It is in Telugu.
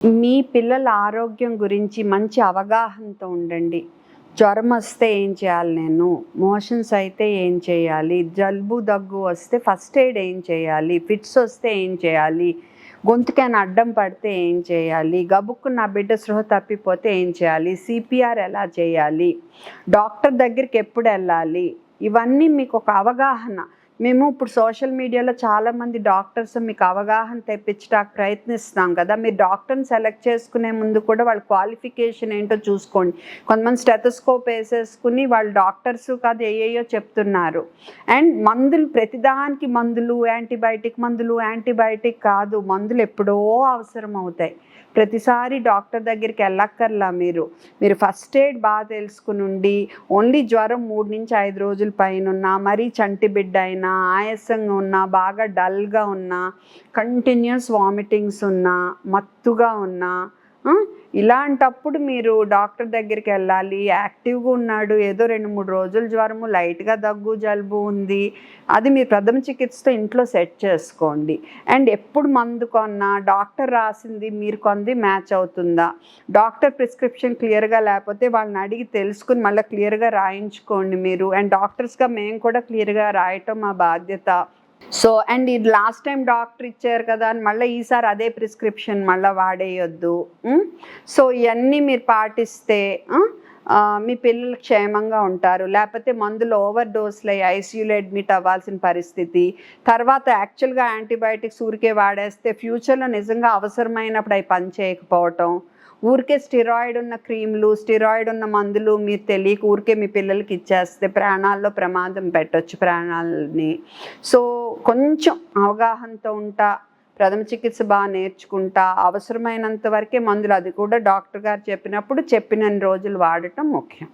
మీ పిల్లల ఆరోగ్యం గురించి మంచి అవగాహనతో ఉండండి. జ్వరం వస్తే ఏం చేయాలి నేను? మోషన్స్ అయితే ఏం చేయాలి? జలుబు దగ్గు వస్తే ఫస్ట్ ఎయిడ్ ఏం చేయాలి? ఫిట్స్ వస్తే ఏం చేయాలి? గొంతుకైనా అడ్డం పడితే ఏం చేయాలి? గబుక్కు నా బిడ్డ సృహ తప్పిపోతే ఏం చేయాలి? సిపిఆర్ ఎలా చేయాలి? డాక్టర్ దగ్గరికి ఎప్పుడు వెళ్ళాలి? ఇవన్నీ మీకు ఒక అవగాహన. మేము ఇప్పుడు సోషల్ మీడియాలో చాలామంది డాక్టర్స్ మీకు అవగాహన తెప్పించడానికి ప్రయత్నిస్తున్నాం కదా. మీరు డాక్టర్ని సెలెక్ట్ చేసుకునే ముందు కూడా వాళ్ళ క్వాలిఫికేషన్ ఏంటో చూసుకోండి. కొంతమంది స్టెథోస్కోప్ వేసేసుకుని వాళ్ళు డాక్టర్స్ కాదు ఏయో చెప్తున్నారు. అండ్ మందులు ప్రతిదానికి మందులు యాంటీబయాటిక్ మందులు యాంటీబయాటిక్ కాదు మందులు ఎప్పుడో అవసరం అవుతాయి. ప్రతిసారి డాక్టర్ దగ్గరికి వెళ్ళక్కర్లా మీరు. మీరు ఫస్ట్ ఎయిడ్ బాగా తెలుసుకుని ఉండి ఓన్లీ జ్వరం మూడు నుంచి ఐదు రోజుల పైన ఉన్నా మరీ చంటి బిడ్డ అయినా ఆయాసంగా ఉన్నా బాగా డల్గా ఉన్నా కంటిన్యూస్ వామిటింగ్స్ ఉన్నా మత్తుగా ఉన్నా ఇలాంటప్పుడు మీరు డాక్టర్ దగ్గరికి వెళ్ళాలి యాక్టివ్గా ఉన్నాడు ఏదో రెండు మూడు రోజులు జ్వరము లైట్గా దగ్గు జలుబు ఉంది. అది మీరు ప్రథమ చికిత్సతో ఇంట్లో సెట్ చేసుకోండి. అండ్ ఎప్పుడు మందు కొన్నా డాక్టర్ రాసింది మీరు కొంది మ్యాచ్ అవుతుందా? డాక్టర్ ప్రిస్క్రిప్షన్ క్లియర్గా లేకపోతే వాళ్ళని అడిగి తెలుసుకుని మళ్ళీ క్లియర్గా రాయించుకోండి మీరు. అండ్ డాక్టర్స్గా మేము కూడా క్లియర్గా రాయటం మా బాధ్యత. సో అండ్ ఇది లాస్ట్ టైం డాక్టర్ ఇచ్చారు కదా అని మళ్ళీ ఈసారి అదే ప్రిస్క్రిప్షన్ మళ్ళీ వాడేయొద్దు. సో ఇవన్నీ మీరు పాటిస్తే మీ పిల్లలు క్షేమంగా ఉంటారు. లేకపోతే మందులు ఓవర్ డోస్లు అయ్యి ఐసీయూలో అడ్మిట్ అవ్వాల్సిన పరిస్థితి. తర్వాత యాక్చువల్గా యాంటీబయాటిక్స్ ఊరికే వాడేస్తే ఫ్యూచర్లో నిజంగా అవసరమైనప్పుడు అవి పని చేయకపోవటం ఊరికే స్టిరాయిడ్ ఉన్న క్రీమ్లు స్టిరాయిడ్ ఉన్న మందులు మీరు తెలియక ఊరికే మీ పిల్లలకి ఇచ్చేస్తే ప్రాణాల్లో ప్రమాదం పెట్టొచ్చు ప్రాణాలని. సో కొంచెం అవగాహనతో ఉంటా ప్రథమ చికిత్స బాగా నేర్చుకుంటా అవసరమైనంత వరకే మందులు. అది కూడా డాక్టర్ గారు చెప్పినప్పుడు చెప్పినన్ని రోజులు వాడటం ముఖ్యం.